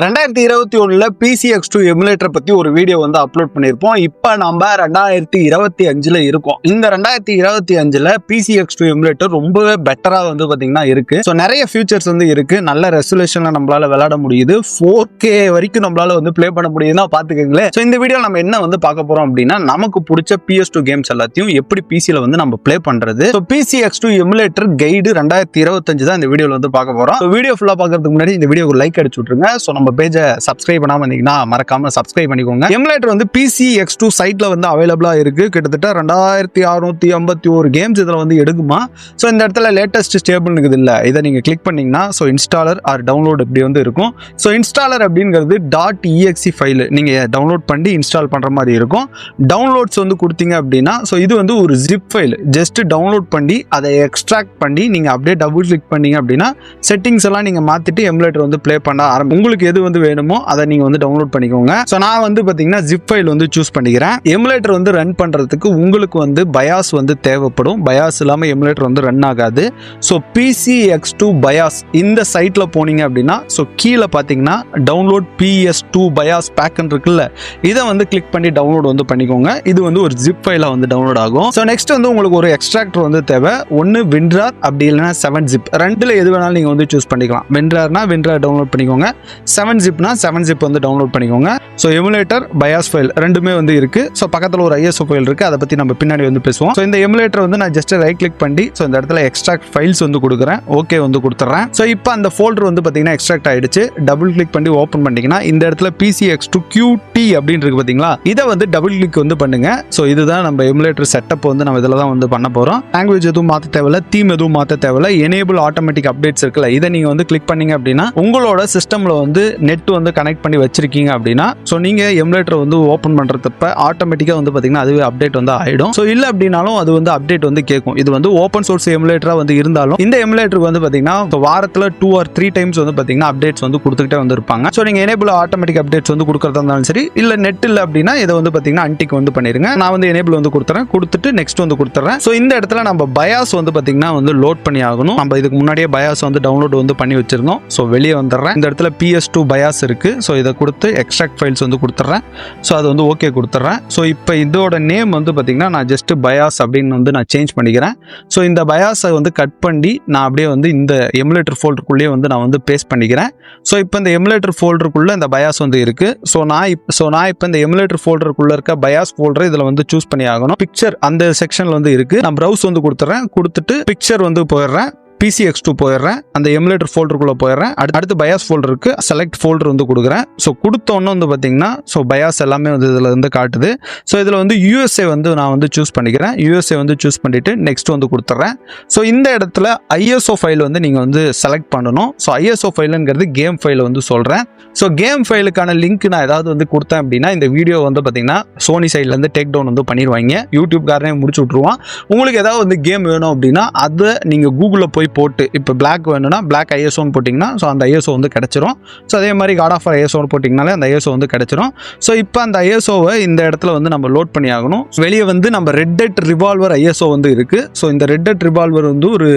ரெண்டாயிரத்தி இருபத்தி ஒன்றில் பிசிஎக்ஸ் டூ எமுலேட்டர் பற்றி ஒரு வீடியோ வந்து அப்லோட் பண்ணியிருப்போம். இப்போ நம்ம ரெண்டாயிரத்தி இருபத்தி அஞ்சில் இருக்கோம். இந்த ரெண்டாயிரத்தி இருபத்தி அஞ்சில் பிசிஎக்ஸ் டூ எமுலேட்டர் ரொம்பவே பெட்டராக வந்து பார்த்தீங்கன்னா இருக்குது ஸோ நிறைய ஃபியூச்சர்ஸ் வந்து இருக்குது நல்ல ரெசல்யூஷன்ல நம்மளால விளாட முடியுது. ஃபோர் கே வரைக்கும் நம்மளால வந்து ப்ளே பண்ண முடியுதுன்னா பார்த்துக்கோங்களேன் ஸோ இந்த வீடியோ நம்ம என்ன வந்து பார்க்க போகிறோம் அப்படின்னா நமக்கு பிடிச்ச பிஎஸ் டூ கேம்ஸ் எல்லாத்தையும் எப்படி பிசியில் வந்து நம்ம ப்ளே பண்ணுறது so PCX two emulator guide ரெண்டாயிரத்தி இருபத்தஞ்சு தான் இந்த வீடியோவில் வந்து பார்க்க போகிறோம் ஸோ வீடியோ ஃபுல்லாக பார்க்கறதுக்கு முன்னாடி இந்த வீடியோக்கு லைக் அடிச்சு விட்ருங்க ஸோ நம்ம பேஜை சப்ஸ்கிரைப் பண்ணாமல் இருந்தீங்கன்னா மறக்காமல் சப்ஸ்கிரைப் பண்ணிக்கோங்க. எம்லேட்டர் வந்து பிசி எக்ஸ் டூ சைட்டில் வந்து அவைலபிளாக இருக்குது கிட்டத்தட்ட ரெண்டாயிரத்தி அறுநூத்தி ஐம்பத்தி ஒரு கேம்ஸ் இதில் வந்து எடுக்குமா. ஸோ இந்த இடத்துல லேட்டஸ்ட் ஸ்டேபிள் இருக்குது இல்லை இதை நீங்கள் கிளிக் பண்ணிங்கன்னா ஸோ இன்ஸ்டாலர் ஆர் டவுன்லோட் இப்படி வந்து இருக்கும். ஸோ இன்ஸ்டாலர் அப்படிங்கிறது. டாட் இஎக்சி ஃபைல் நீங்கள் டவுன்லோட் பண்ணி இன்ஸ்டால் பண்ணுற மாதிரி இருக்கும். டவுன்லோட்ஸ் வந்து கொடுத்தீங்க அப்படின்னா ஸோ இது வந்து ஒரு ஜிப் ஃபைல் ஜஸ்ட் டவுன்லோட் பண்ணி அதை எக்ஸ்ட்ராக்ட் பண்ணி நீங்கள் அப்படியே டபுள் கிளிக் பண்ணீங்க அப்படின்னா செட்டிங்ஸ் எல்லாம் நீங்கள் மாற்றிட்டு எம்லேட்டர் வந்து ப்ளே பண்ண ஆரம்பி உங்களுக்கு எது வந்து வேணுமோ அதை நீங்க வந்து டவுன்லோட் பண்ணிக்கோங்க. ஸோ நான் வந்து பாத்தீங்கன்னா ஜிப் ஃபைல் வந்து சூஸ் பண்ணிக்கிறேன். எமுலேட்டர் வந்து ரன் பண்றதுக்கு உங்களுக்கு வந்து பயாஸ் வந்து தேவைப்படும். பயாஸ் இல்லாம எமுலேட்டர் வந்து ரன் ஆகாது. So PC X two BIOS இந்த சைட்ல போனீங்க அப்படின்னா ஸோ கீழே பார்த்தீங்கன்னா டவுன்லோட் பிஎஸ் டூ பயாஸ் பேக்குன்னு இருக்குல்ல இதை வந்து கிளிக் பண்ணி டவுன்லோட் வந்து பண்ணிக்கோங்க. இது வந்து ஒரு ஜிப் ஃபைலாக வந்து டவுன்லோட் ஆகும். ஸோ நெக்ஸ்ட் வந்து உங்களுக்கு ஒரு எக்ஸ்ட்ராக்டர் வந்து தேவை. ஒன்று வின்ட்ரார் அப்படி இல்லைன்னா செவன் ஜிப் ரெண்டில் எது வேணாலும் நீங்கள் வந்து சூஸ் பண்ணிக்கலாம். வின்ட்ரார்னா வின்ட்ரார் டவுன்லோட் பண்ணிக்கோங்க. செவன் செவன் ஜிப்னா செவன் ஜிப் வந்து டவுன்லோட் பண்ணிக்கோங்க. ஸோ எமுலேட்டர் பயாஸ் ஃபைல் ரெண்டுமே வந்து இருக்கு. ஸோ பக்கத்தில் ஒரு ஐஎஸ்ஓ ஃபைல் இருக்கு. அதை பற்றி நம்ம பின்னாடி வந்து பேசுவோம். ஸோ இந்த எமுலேட்டர் வந்து நான் ஜஸ்ட் ரைட் கிளிக் பண்ணி ஸோ இந்த இடத்துல எக்ஸ்ட்ராக்ட் ஃபைல்ஸ் வந்து கொடுக்குறேன். ஓகே வந்து கொடுத்துட்றேன். ஸோ இப்போ அந்த ஃபோல்டர் வந்து பார்த்தீங்கன்னா எக்ஸ்ட்ராக்ட் ஆயிடுச்சு. டபுள் கிளிக் பண்ணி ஓப்பன் பண்ணிங்கன்னா இந்த இடத்துல பிசி எக்ஸ் டூ கியூடி அப்படின்னு இருக்கு பார்த்தீங்களா இதை வந்து டபுள் கிளிக் வந்து பண்ணுங்க. ஸோ இதுதான் நம்ம எமுலேட்டர் செட்டப் வந்து நம்ம இதில் தான் வந்து பண்ண போகிறோம் லாங்குவேஜ் எதுவும் மாற்ற தேவையில்ல தீம் எதுவும் மாற்ற தேவையில்ல. எனேபிள் ஆட்டோமேட்டிக் அப்டேட்ஸ் இருக்குல்ல இதை நீங்கள் வந்து கிளிக் பண்ணீங்க அப்படின்னா உங்களோட சிஸ்டமில் வந்து நெட் வந்து கனெக்ட் பண்ணி வச்சிருக்கீங்க அப்படின்னா ஸோ நீங்கள் எம்லேட்டர் வந்து ஓப்பன் பண்ணுறப்ப ஆட்டோமேட்டிக்காக வந்து பார்த்தீங்கன்னா அதுவே அப்டேட் வந்து ஆகிடும் ஸோ இல்லை அப்படின்னாலும் அது வந்து அப்டேட் வந்து கேட்கும். இது வந்து ஓப்பன் சோர்ஸ் எமுலேட்டராக வந்து இருந்தாலும் இந்த எமுலேட்டருக்கு வந்து பார்த்தீங்கன்னா வாரத்தில் டூ ஆர் த்ரீ டைம்ஸ் வந்து பார்த்தீங்கன்னா அப்டேட்ஸ் வந்து கொடுத்துக்கிட்டே வந்து இருப்பாங்க ஸோ நீங்கள் எனேபிள் ஆட்டோமேட்டிக் அப்டேட்ஸ் வந்து கொடுக்குறதா இருந்தாலும் சரி இல்லை நெட் இல்லை அப்படின்னா இதை வந்து பார்த்தீங்கன்னா அன்டிக் வந்து பண்ணிருங்க. நான் வந்து எனேபிள் வந்து கொடுத்துறேன் கொடுத்துட்டு நெக்ஸ்ட் வந்து கொடுத்துறேன். ஸோ இந்த இடத்துல நம்ம பயாஸ் வந்து பார்த்தீங்கன்னா வந்து லோட் பண்ணி ஆகணும். நம்ம இதுக்கு முன்னாடியே பயாஸ் வந்து டவுன்லோட் வந்து பண்ணி வச்சிருந்தோம். ஸோ வெளியே வந்துடுறேன். இந்த இடத்துல பிஎஸ் டூ பயாஸ் இருக்குது ஸோ இதை கொடுத்து எக்ஸ்ட்ராக்ட் ஃபைல்ஸ் வந்து கொடுத்துட்றேன் ஸோ அது வந்து ஓகே கொடுத்துட்றேன் ஸோ இப்போ இதோட நேம் வந்து பார்த்தீங்கன்னா நான் ஜஸ்ட்டு பயாஸ் அப்படின்னு வந்து நான் சேஞ்ச் பண்ணிக்கிறேன். ஸோ இந்த பயாஸை வந்து கட் பண்ணி நான் அப்படியே வந்து இந்த எமுலேட்டர் ஃபோல்டருக்குள்ளேயே வந்து நான் வந்து பேஸ்ட் பண்ணிக்கிறேன். ஸோ இப்போ இந்த எமுலேட்டர் ஃபோல்டருக்குள்ளே இந்த பயாஸ் வந்து இருக்குது ஸோ நான் இப் ஸோ நான் இப்போ இந்த எமுலேட்டர் ஃபோல்டருக்குள்ளே இருக்க பயாஸ் ஃபோல்டர் இதில் வந்து சூஸ் பண்ணி ஆகணும். பிக்சர் அந்த செக்ஷனில் வந்து இருக்குது நான் ப்ரௌஸ் வந்து கொடுத்துட்றேன் கொடுத்துட்டு பிக்சர் வந்து போயிடுறேன். பிசிஎக்ஸ் டூ போயிடுறேன். அந்த எமுலேட்டர் ஃபோல்டருக்குள்ளே போயிடுறேன். அடுத்து அடுத்து பயாஸ் ஃபோல்டருக்கு செலக்ட் ஃபோல்டர் வந்து கொடுக்குறேன். ஸோ கொடுத்தோன்னே வந்து பார்த்தீங்கன்னா ஸோ பயாஸ் எல்லாமே வந்து இதில் வந்து காட்டுது. ஸோ இதில் வந்து யூஎஸ்ஏ வந்து நான் வந்து சூஸ் பண்ணிக்கிறேன். யூஎஸ்ஏ வந்து சூஸ் பண்ணிவிட்டு நெக்ஸ்ட் வந்து கொடுத்துட்றேன். ஸோ இந்த இடத்துல ஐஎஸ்ஓ ஃபைல் வந்து நீங்கள் வந்து செலக்ட் பண்ணணும். ஸோ ஐஎஸ்ஓ ஃபைலுங்கிறது கேம் ஃபைல் வந்து சொல்கிறேன் ஸோ கேம் ஃபைலுக்கான லிங்க் நான் ஏதாவது வந்து கொடுத்தேன் அப்படின்னா இந்த வீடியோ வந்து பார்த்தீங்கன்னா சோனி சைட்லேருந்து டேக் டவுன் வந்து பண்ணிடுவாங்க யூடியூப்காரனே முடிச்சு விட்ருவான் உங்களுக்கு ஏதாவது வந்து கேம் வேணும் அப்படின்னா அதை நீங்கள் கூகுளில் போய் போட்டு இப்போ பிளாக் வேணும்னா பிளாக் ஐஎஸ்ஓன்னு போட்டிங்கன்னா ஸோ அந்த ஐஎஸ்ஓ வந்து கிடச்சிரும். ஸோ அதே மாதிரி காட் ஆஃப் ஐஎஸ்ஓன்னு போட்டிங்கனாலே அந்த ஐஎஸ்ஓ வந்து கிடச்சிரும். ஸோ இப்போ அந்த ஐஎஸ்ஓவை இந்த இடத்துல வந்து நம்ம லோட் பண்ணி ஆகணும். வெளியே வந்து நம்ம ரெட் டெட் ரிவால்வர் ஐஎஸ்ஓ வந்து இருக்குது ஸோ இந்த ரெட் டெட் ரிவால்வர் வந்து ஒரு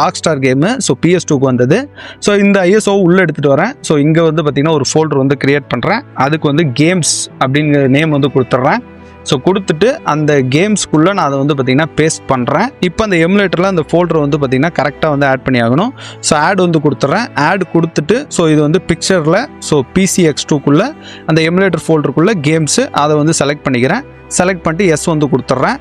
rock star game so PS டூக்கு வந்தது. ஸோ இந்த ஐஎஸ்ஓ உள்ளே எடுத்துகிட்டு வரேன். ஸோ இங்கே வந்து பார்த்திங்கன்னா ஒரு ஃபோல்டர் வந்து கிரியேட் பண்ணுறேன் அதுக்கு வந்து கேம்ஸ் அப்படிங்கிற நேம் வந்து கொடுத்துட்றேன். ஸோ கொடுத்துட்டு அந்த கேம்ஸ்க்குள்ளே நான் அதை வந்து பார்த்திங்கன்னா பேஸ்ட் பண்ணுறேன் இப்போ அந்த எமுலேட்டரில் அந்த ஃபோல்டர் வந்து பார்த்திங்கன்னா கரெக்டாக வந்து ஆட் பண்ணி ஆகணும். ஸோ ஆட் வந்து கொடுத்துட்றேன். ஆட் கொடுத்துட்டு ஸோ இது வந்து பிக்சரில் ஸோ பிசி எக்ஸ் டூக்குள்ளே அந்த எமுலேட்டர் ஃபோல்டருக்குள்ளே கேம்ஸு அதை வந்து செலக்ட் பண்ணிக்கிறேன். செலக்ட் பண்ணிட்டு எஸ் வந்து கொடுத்துட்றேன்.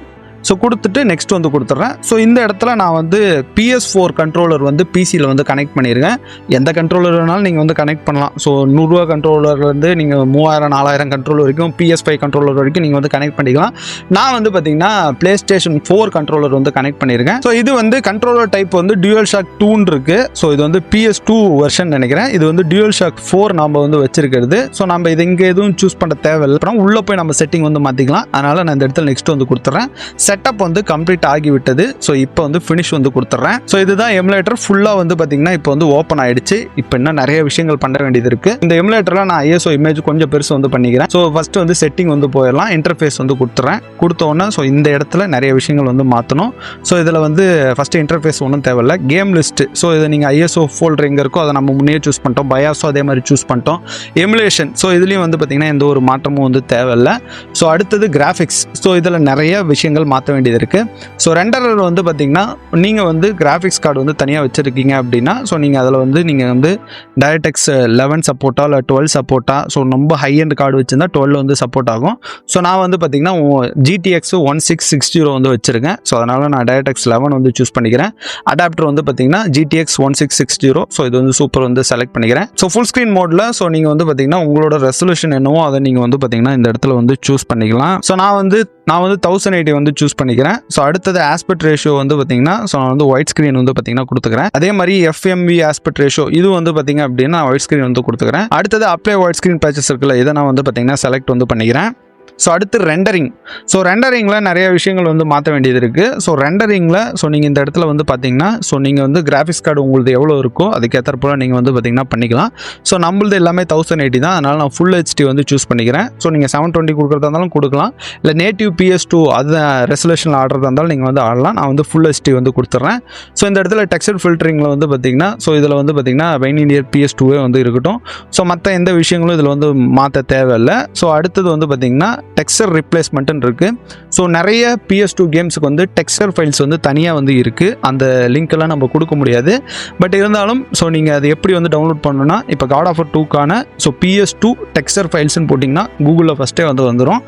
ஸோ கொடுத்துட்டு நெக்ஸ்ட் வந்து கொடுத்துட்றேன். ஸோ இந்த இடத்துல நான் வந்து பிஎஸ் ஃபோர் கண்ட்ரோலர் வந்து பிசியில் வந்து கனெக்ட் பண்ணியிருக்கேன் எந்த கண்ட்ரோலர் வேணாலும் நீங்கள் வந்து கனெக்ட் பண்ணலாம். ஸோ நூறுரூவா கண்ட்ரோலர்லேருந்து நீங்கள் மூவாயிரம் நாலாயிரம் கண்ட்ரோல் வரைக்கும் பிஎஸ் ஃபைவ் கண்ட்ரோலர் வரைக்கும் நீங்கள் வந்து கனெக்ட் பண்ணிக்கலாம். நான் வந்து பார்த்தீங்கன்னா ப்ளே ஸ்டேஷன் ஃபோர் கண்ட்ரோலர் வந்து கனெக்ட் பண்ணியிருக்கேன் ஸோ இது வந்து கண்ட்ரோலர் டைப் வந்து டியூவல் ஷாக் டூன் இருக்குது ஸோ இது வந்து பிஎஸ் டூ வெர்ஷன் நினைக்கிறேன். இது வந்து டியூயல் ஷாக் ஃபோர் நம்ம வந்து வச்சிருக்கிறது. ஸோ நம்ம இது இங்கே எதுவும் சூஸ் பண்ண தேவையில்லை. அப்புறம் உள்ளே போய் நம்ம செட்டிங் வந்து மாற்றிக்கலாம் அதனால் நான் இந்த இடத்துல நெக்ஸ்ட் வந்து கொடுத்துட்றேன். செட்டப் வந்து கம்ப்ளீட் ஆகிவிட்டது. ஸோ இப்போ வந்து ஃபினிஷ் வந்து கொடுத்துட்றேன் ஸோ இதுதான் எமுலேட்டர் ஃபுல்லாக வந்து பார்த்தீங்கன்னா இப்போ வந்து ஓப்பன் ஆயிடுச்சு. இப்போ இன்னும் நிறைய விஷயங்கள் பண்ண வேண்டியது இருக்கு. இந்த எமுலேட்டரில் நான் ஐஎஸ்ஓ இமேஜ் கொஞ்சம் பெருசு வந்து பண்ணிக்கிறேன். ஸோ ஃபர்ஸ்ட் வந்து செட்டிங் வந்து போயிடலாம். இன்டர்ஃபேஸ் வந்து கொடுத்துறேன். கொடுத்தோன்னே ஸோ இந்த இடத்துல நிறைய விஷயங்கள் வந்து மாற்றணும் ஸோ இதில் வந்து ஃபஸ்ட்டு இன்டர்ஃபேஸ் ஒன்றும் தேவையில்ல. கேம் லிஸ்ட்டு ஸோ இதை நீங்கள் ஐஎஸ்ஓ ஃபோல்டர் எங்கே இருக்கோ அதை நம்ம முன்னே சூஸ் பண்ணிட்டோம். பயாஸோ அதே மாதிரி சூஸ் பண்ணிட்டோம். எமுலேஷன் ஸோ இதுலேயும் வந்து பார்த்திங்கன்னா எந்த ஒரு மாற்றமும் வந்து தேவையில்ல. ஸோ அடுத்தது கிராஃபிக்ஸ் ஸோ இதில் நிறைய விஷயங்கள் மாற்ற வேண்டியது இருக்குது ஸோ ரெண்டரில் வந்து பார்த்திங்கன்னா நீங்கள் வந்து கிராஃபிக்ஸ் கார்டு வந்து தனியாக வச்சுருக்கீங்க அப்படின்னா ஸோ நீங்கள் அதில் வந்து நீங்கள் வந்து டயடெக்ஸ் லெவன் சப்போர்ட்டா இல்லை டுவெல் சப்போர்ட்டா ஸோ ரொம்ப ஹை அண்ட் கார்டு வச்சுருந்தா டுவெல் வந்து சப்போர்ட் ஆகும். ஸோ நான் வந்து பார்த்திங்கன்னா GTX one six six zero வந்து வச்சுருக்கேன். ஸோ அதனால் நான் டயடெக்ஸ் லெவன் வந்து சூஸ் பண்ணிக்கிறேன். அடாப்டர் வந்து பார்த்தீங்கன்னா GTX one six six zero so இது வந்து சூப்பர் வந்து செலக்ட் பண்ணிக்கிறேன். ஸோ ஃபுல் ஸ்க்ரீன் மோடில் ஸோ நீங்கள் வந்து பார்த்திங்கன்னா உங்களோட ரெசல்யூஷன் என்னவோ அதை நீங்கள் வந்து பார்த்தீங்கன்னா இந்த இடத்துல வந்து சூஸ் பண்ணிக்கலாம். ஸோ நான் வந்து நான் வந்து தௌசண்ட் எயிட்டி வந்து சூஸ் பண்ணிக்கிறேன். ஸோ அடுத்தது ஆஸ்பெக்ட் ரேஷியோ வந்து பார்த்தீங்கன்னா ஸோ நான் வந்து ஒயிட் ஸ்க்ரீன் வந்து பார்த்தீங்கன்னா கொடுத்துக்கிறேன். அதே மாதிரி எஃப்எம்வி ஆஸ்பெக்ட் ரேஷியோ இது வந்து பார்த்தீங்க அப்படின்னா ஒயிட் ஸ்க்ரீன் வந்து கொடுத்துக்கிறேன். அடுத்தது அப்ளை ஒயிட் ஸ்க்ரீன் பேச்சஸ் இருக்குல்ல இதை நான் வந்து பார்த்தீங்கன்னா செலக்ட் வந்து பண்ணிக்கிறேன். ஸோ அடுத்து ரெண்டரிங் ஸோ ரெண்டரிங்கில் நிறைய விஷயங்கள் வந்து மாற்ற வேண்டியது இருக்குது ஸோ ரெண்டரிங்கில் ஸோ நீங்கள் இந்த இடத்துல வந்து பார்த்தீங்கன்னா ஸோ நீங்கள் வந்து கிராஃபிக்ஸ் கார்டு உங்களுக்கு எவ்வளோ இருக்கோ அதுக்கேற்ற போல் நீங்கள் வந்து பார்த்தீங்கன்னா பண்ணிக்கலாம். ஸோ நம்மளது எல்லாமே தௌசண்ட் எயிட்டி தான். அதனால் நான் ஃபுல் ஹெச்டி வந்து சூஸ் பண்ணிக்கிறேன். ஸோ நீங்கள் செவன் டுவெண்ட்டி கொடுக்குறதா இருந்தாலும் கொடுக்கலாம். இல்லை நேட்டிவ் பிஎஸ் டூ அது ரெசல்யூஷனில் ஆடுறதா இருந்தாலும் நீங்கள் வந்து ஆடலாம். நான் வந்து ஃபுல் ஹெச்டி வந்து கொடுத்துட்றேன் ஸோ இந்த இடத்துல டெக்ஸ்டர் ஃபில்டரிங்கில் வந்து பார்த்தீங்கன்னா ஸோ இதில் வந்து பார்த்தீங்கன்னா வெயின் இண்டியர் பிஎஸ் டூவே வந்து இருக்கட்டும். ஸோ மற்ற எந்த விஷயங்களும் இதில் வந்து மாற்ற தேவையில்லை. ஸோ அடுத்தது வந்து பார்த்தீங்கன்னா டெக்ஸ்டர் ரிப்ளேஸ்மெண்ட்டுன்னு இருக்குது ஸோ நிறைய பிஎஸ் டூ கேம்ஸுக்கு வந்து டெக்ஸ்டர் ஃபைல்ஸ் வந்து தனியாக வந்து இருக்குது அந்த லிங்க்கெல்லாம் நம்ம கொடுக்க முடியாது. பட் இருந்தாலும் ஸோ நீங்கள் அது எப்படி வந்து டவுன்லோட் பண்ணணும்னா இப்போ காட் ஆஃபர் டூக்கான ஸோ பிஎஸ் டூ டெக்ஸ்டர் ஃபைல்ஸ்னு போட்டிங்கன்னா கூகுளில் ஃபஸ்ட்டே வந்து வந்துடும்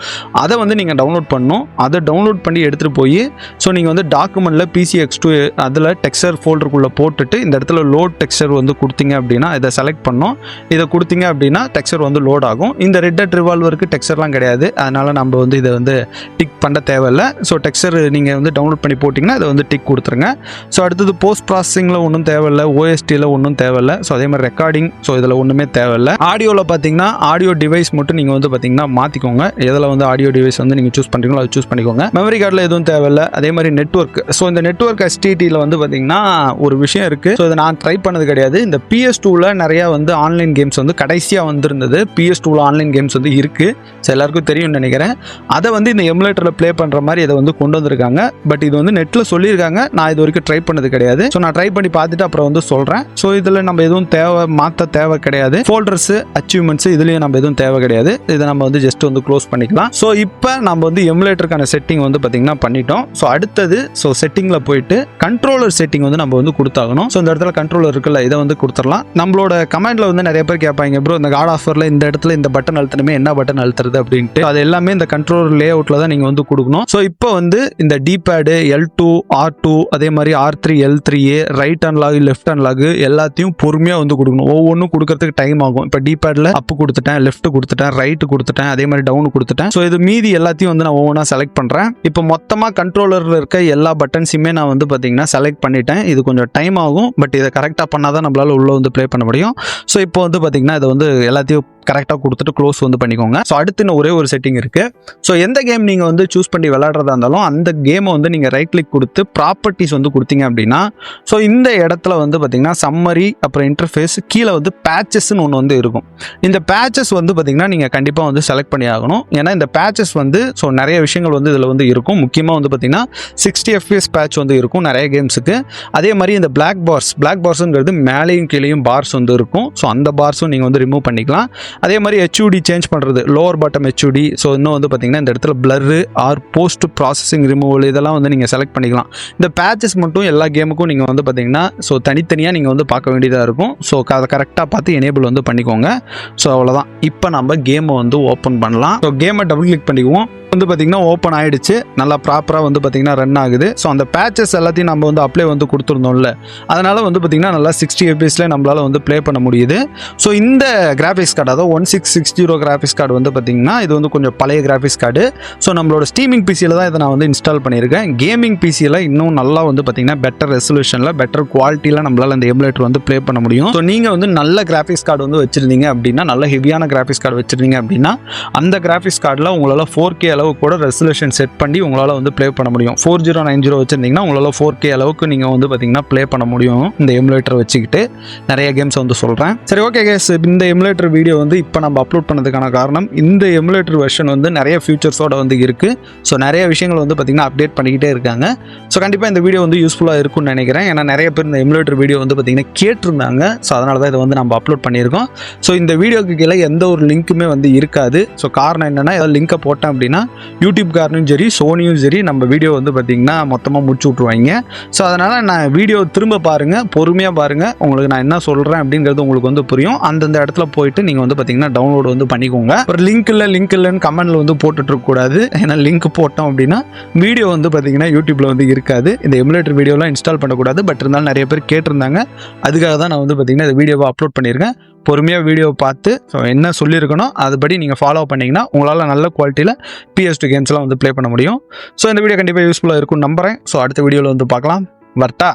அதை வந்து நீங்கள் டவுன்லோட் பண்ணணும். அதை டவுன்லோட் பண்ணி எடுத்துகிட்டு போய் ஸோ நீங்கள் வந்து டாக்குமெண்ட்டில் பிசி எக்ஸ் டூ அதில் டெக்ஸ்டர் ஃபோல்டருக்குள்ளே போட்டுட்டு இந்த இடத்துல லோட் டெக்ஸ்டர் வந்து கொடுத்தீங்க அப்படின்னா இதை செலக்ட் பண்ணோம் இதை கொடுத்தீங்க அப்படின்னா டெக்ஸ்டர் வந்து லோட் ஆகும். இந்த ரெட் டெட் ரிவால்வருக்கு டெக்ஸ்டர்லாம் கிடையாது. அதனால் நம்ம வந்து இதை வந்து டிக் பண்ண தேவையில்ல. ஸோ டெக்ஸ்டர் நீங்கள் வந்து டவுன்லோட் பண்ணி போட்டிங்கன்னா அதை வந்து டிக் கொடுத்துருங்க. ஸோ அடுத்தது போஸ்ட் ப்ராசஸிங்கில் ஒன்றும் தேவையில்லை. ஓஎஸ்டியில் ஒன்றும் தேவையில்ல. ஸோ அதே மாதிரி ரெக்கார்டிங் ஸோ இதில் ஒன்றுமே தேவையில்ல. ஆடியோவில் பார்த்தீங்கன்னா ஆடியோ டிவைஸ் மட்டும் நீங்கள் வந்து பார்த்தீங்கன்னா மாற்றிக்கோங்க எதில் வந்து ஆடியோ டிவைஸ் வந்து நீங்கள் சூஸ் பண்ணுறீங்களோ அதை சூஸ் பண்ணிக்கோங்க. மெமரி கார்டில் எதுவும் தேவையில்லை. அதே மாதிரி நெட்ஒர்க் ஸோ இந்த நெட்ஒர்க் எஸ்டிடியில் வந்து பார்த்தீங்கன்னா ஒரு விஷயம் இருக்குது ஸோ இதை நான் ட்ரை பண்ணது கிடையாது. இந்த பிஎஸ் டூவில் நிறையா வந்து ஆன்லைன் கேம்ஸ் வந்து கடைசியாக வந்திருந்தது. பிஎஸ் டூவில் ஆன்லைன் கேம்ஸ் வந்து இருக்குது ஸோ எல்லாருக்கும் தெரியும் நினைக்கிறேன். நினைக்கிறேன். அதை வந்து இந்த எமுலேட்டரில் ப்ளே பண்ணுற மாதிரி இதை வந்து கொண்டு வந்திருக்காங்க. பட் இது வந்து நெட்டில் சொல்லியிருக்காங்க. நான் இது வரைக்கும் ட்ரை பண்ணது கிடையாது. ஸோ நான் ட்ரை பண்ணி பார்த்துட்டு அப்புறம் வந்து சொல்கிறேன் ஸோ இதில் நம்ம எதுவும் தேவை மாற்ற தேவை கிடையாது. ஃபோல்டர்ஸு அச்சீவ்மெண்ட்ஸ் இதுலேயும் நம்ம எதுவும் தேவை கிடையாது. இதை நம்ம வந்து ஜஸ்ட் வந்து க்ளோஸ் பண்ணிக்கலாம். ஸோ இப்போ நம்ம வந்து எமுலேட்டருக்கான செட்டிங் வந்து பார்த்திங்கன்னா பண்ணிட்டோம். ஸோ அடுத்தது ஸோ செட்டிங்கில் போயிட்டு கண்ட்ரோலர் செட்டிங் வந்து நம்ம வந்து கொடுத்தாகணும். ஸோ இந்த இடத்துல கண்ட்ரோலர் இருக்குல்ல இதை வந்து கொடுத்துடலாம். நம்மளோட கமெண்ட்ல வந்து நிறைய பேர் கேட்பாங்க ப்ரோ இந்த காட் ஆஃபரில் இந்த இடத்துல இந்த பட்டன் அழுத்தணுமே என்ன பட்டன் அழுத்துறது? அப்படின்ட்டு. அது எல்லாமே இந்த கண்ட்ரோலர் லே அவுட்டில் தான் நீங்கள் வந்து கொடுக்கணும். ஸோ இப்போ வந்து இந்த D pad L two R two அதே மாதிரி R three L three A right unlock left unlock எல்லாத்தையும் பொறுமையாக வந்து கொடுக்கணும். ஒவ்வொன்றும் கொடுக்கறதுக்கு டைம் ஆகும். இப்போ டிபேடில் அப்பு கொடுத்துட்டேன் லெஃப்ட் கொடுத்துட்டேன் ரைட்டு கொடுத்துட்டேன் அதே மாதிரி டவுன் கொடுத்துட்டேன். ஸோ இது மீதி எல்லாத்தையும் வந்து நான் ஒவ்வொன்றா செலக்ட் பண்ணுறேன் இப்போ மொத்தமாக கண்ட்ரோலரில் இருக்க எல்லா பட்டன்ஸையுமே நான் வந்து பார்த்தீங்கன்னா செலக்ட் பண்ணிட்டேன். இது கொஞ்சம் டைம் ஆகும் பட் இதை கரெக்டாக பண்ணால் தான் நம்மளால உள்ள வந்து ப்ளே பண்ண முடியும். ஸோ இப்போ வந்து பார்த்தீங்கன்னா இதை வந்து எல்லாத்தையும் கரெக்டாக கொடுத்துட்டு க்ளோஸ் வந்து பண்ணிக்கோங்க. ஸோ அடுத்து இன்னும் ஒரே ஒரு செட்டிங் இருக்குது ஸோ எந்த கேம் நீங்கள் வந்து சூஸ் பண்ணி விளாட்றதா இருந்தாலும் அந்த கேமை வந்து நீங்கள் ரைட் கிளிக் கொடுத்து ப்ராப்பர்ட்டிஸ் வந்து கொடுத்தீங்க அப்படின்னா ஸோ இந்த இடத்துல வந்து பார்த்தீங்கன்னா சம்மரி அப்புறம் இன்டர்ஃபேஸ் கீழே வந்து பேச்சஸ்ன்னு ஒன்று வந்து இருக்கும். இந்த பேச்சஸ் வந்து பார்த்தீங்கன்னா நீங்கள் கண்டிப்பாக வந்து செலக்ட் பண்ணி ஆகணும். ஏன்னா இந்த பேச்சஸ் வந்து ஸோ நிறைய விஷயங்கள் வந்து இதில் வந்து இருக்கும். முக்கியமாக வந்து பார்த்தீங்கன்னா சிக்ஸ்டி எஃப்பிஎஸ் பேட்ச் வந்து இருக்கும் நிறைய கேம்ஸுக்கு அதே மாதிரி இந்த பிளாக் பார்ஸ் பிளாக் பார்ஸுங்கிறது மேலேயும் கீழேயும் பார்ஸ் வந்து இருக்கும். ஸோ அந்த பார்ஸும் நீங்கள் வந்து ரிமூவ் பண்ணிக்கலாம். அதே மாதிரி ஹெச்யூடி சேஞ்ச் பண்ணுறது லோவர் பாட்டம் ஹெச்யூடி ஸோ இன்னும் வந்து பார்த்தீங்கன்னா இந்த இடத்துல blur or post processing removal இதெல்லாம் வந்து நீங்கள் செலக்ட் பண்ணிக்கலாம். இந்த பேச்சஸ் மட்டும் எல்லா கேமுக்கும் நீங்கள் வந்து பார்த்தீங்கன்னா ஸோ தனித்தனியாக நீங்கள் வந்து பார்க்க வேண்டியதாக இருக்கும். ஸோ அதை கரெக்டாக பார்த்து எனேபிள் வந்து பண்ணிக்கோங்க. ஸோ அவ்வளோதான் இப்போ நம்ம கேமை வந்து ஓப்பன் பண்ணலாம். ஸோ கேமை டபுள் கிளிக் பண்ணிக்குவோம். வந்து பார்த்திங்கன்னா ஓப்பன் ஆயிடுச்சு. நல்லா ப்ராப்பராக வந்து பார்த்திங்கன்னா ரன் ஆகுது. ஸோ அந்த பேச்சஸ் எல்லாத்தையும் நம்ம வந்து அப்ளை வந்து கொடுத்துருந்தோம்ல. அதனால் வந்து பார்த்திங்கன்னா நல்லா சிக்ஸ்டி எபிஎஸ்லேயே நம்மளால் வந்து ப்ளே பண்ண முடியுது. ஸோ இந்த கிராஃபிக்ஸ் கார்டு அதாவது one six six zero graphics card வந்து பார்த்திங்கன்னா இது வந்து கொஞ்சம் பழைய கிராஃபிக்ஸ் கார்டு ஸோ நம்மளோட ஸ்டீமிங் பிசியில் தான் இதை நான் வந்து இன்ஸ்டால் பண்ணியிருக்கேன். கேமிங் பிசியில் இன்னும் நல்லா வந்து பார்த்திங்கன்னா பெட்டர் ரெசல்யூஷனில் பெட்டர் குவாலிட்டியில் நம்மளால் அந்த எமுலேட்டர் வந்து ப்ளே பண்ண முடியும். ஸோ நீங்கள் வந்து நல்ல கிராஃபிக்ஸ் கார்டு வந்து வச்சுருந்தீங்க அப்படின்னா நல்ல ஹெவியான கிராஃபிக்ஸ் கார்டு வச்சுருந்தீங்க அப்படின்னா அந்த கிராஃபிக்ஸ் கார்டில் உங்களால் ஃபோர் கே அளவு அளவுக்கு கூட ரெசல்யூஷன் செட் பண்ணி உங்களால் வந்து ப்ளே பண்ண முடியும். ஃபோர் ஜீரோ நைன் ஜீரோ வச்சுருந்தீங்கன்னா உங்களால் ஃபோர் கே அளவுக்கு நீங்கள் வந்து பார்த்தீங்கன்னா ப்ளே பண்ண முடியும். இந்த எமுலேட்டர் வச்சுக்கிட்டு நிறைய கேம்ஸ் வந்து சொல்கிறேன் சரி ஓகே கேஸ் இந்த எமுலேட்டர் வீடியோ வந்து இப்போ நம்ம அப்லோட் பண்ணதுக்கான காரணம் இந்த எமுலேட்டர் வெர்ஷன் வந்து நிறைய ஃபியூச்சர்ஸோட வந்து இருக்குது ஸோ நிறைய விஷயங்கள் வந்து பார்த்திங்கன்னா அப்டேட் பண்ணிக்கிட்டே இருக்காங்க. ஸோ கண்டிப்பாக இந்த வீடியோ வந்து யூஸ்ஃபுல்லாக இருக்கும்னு நினைக்கிறேன். ஏன்னா நிறைய பேர் இந்த எமுலேட்டர் வீடியோ வந்து பார்த்திங்கன்னா கேட்டிருந்தாங்க. ஸோ அதனால தான் இதை வந்து நம்ம அப்லோட் பண்ணியிருக்கோம். ஸோ இந்த வீடியோக்கு கீழே எந்த ஒரு லிங்க்குமே வந்து இருக்காது. ஸோ காரணம் என்னென்னா ஏதாவது லிங்கை போட்டேன் அப்படின்னா யூடியூப்காரனும் சரி சோனியும் சரி நம்ம வீடியோ வந்து பார்த்திங்கன்னா மொத்தமாக முடிச்சு விட்ருவாங்க ஸோ அதனால் நான் வீடியோ திரும்ப பாருங்கள் பொறுமையாக பாருங்கள் உங்களுக்கு நான் என்ன சொல்கிறேன் அப்படிங்கிறது உங்களுக்கு வந்து புரியும். அந்தந்த இடத்துல போயிட்டு நீங்கள் வந்து பார்த்தீங்கன்னா டவுன்லோடு வந்து பண்ணிக்கோங்க. ஒரு லிங்க் இல்லை லிங்க் இல்லைன்னு கமெண்ட்டில் வந்து போட்டுட்ருக்கக்கூடாது ஏன்னா லிங்க் போட்டோம் அப்படின்னா வீடியோ வந்து பார்த்தீங்கன்னா யூடியூப்பில் வந்து இருக்காது. இந்த எமுலேட்டர் வீடியோலாம் இன்ஸ்டால் பண்ணக்கூடாது. பட் இருந்தாலும் நிறைய பேர் கேட்டிருந்தாங்க. அதுக்காக தான் நான் வந்து பார்த்தீங்கன்னா இந்த வீடியோவை அப்லோட் பண்ணியிருக்கேன். பொறுமையாக வீடியோ பார்த்து ஸோ என்ன சொல்லியிருக்கணும் அதுபடி நீங்கள் ஃபாலோ பண்ணிங்கன்னா உங்களால் நல்ல குவாலிட்டியில் பிஎஸ்டி கேம்ஸ்லாம் வந்து ப்ளே பண்ண முடியும். ஸோ இந்த வீடியோ கண்டிப்பாக யூஸ்ஃபுல்லாக இருக்கும்னு நம்புகிறேன் ஸோ அடுத்த வீடியோவில் வந்து பார்க்கலாம். வர்த்தா!